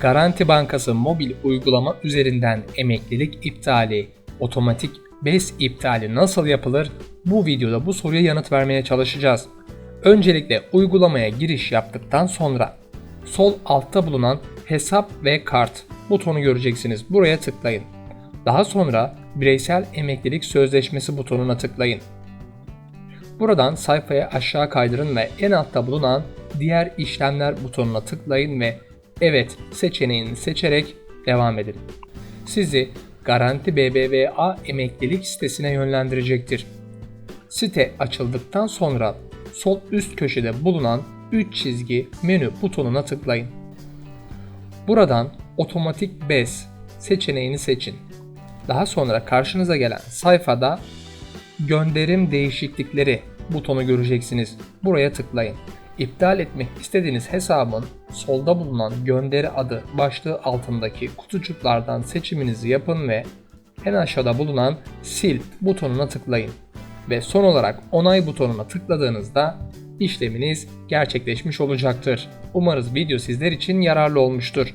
Garanti Bankası mobil uygulama üzerinden emeklilik iptali, otomatik BES iptali nasıl yapılır? Bu videoda bu soruya yanıt vermeye çalışacağız. Öncelikle uygulamaya giriş yaptıktan sonra sol altta bulunan hesap ve kart butonu göreceksiniz. Buraya tıklayın. Daha sonra bireysel emeklilik sözleşmesi butonuna tıklayın. Buradan sayfaya aşağı kaydırın ve en altta bulunan diğer işlemler butonuna tıklayın ve evet seçeneğini seçerek devam edin. Sizi Garanti BBVA emeklilik sitesine yönlendirecektir. Site açıldıktan sonra sol üst köşede bulunan 3 çizgi menü butonuna tıklayın. Buradan otomatik BES seçeneğini seçin. Daha sonra karşınıza gelen sayfada gönderim değişiklikleri butonu göreceksiniz. Buraya tıklayın. İptal etmek istediğiniz hesabın solda bulunan gönderi adı başlığı altındaki kutucuklardan seçiminizi yapın ve en aşağıda bulunan sil butonuna tıklayın. Ve son olarak onay butonuna tıkladığınızda işleminiz gerçekleşmiş olacaktır. Umarız video sizler için yararlı olmuştur.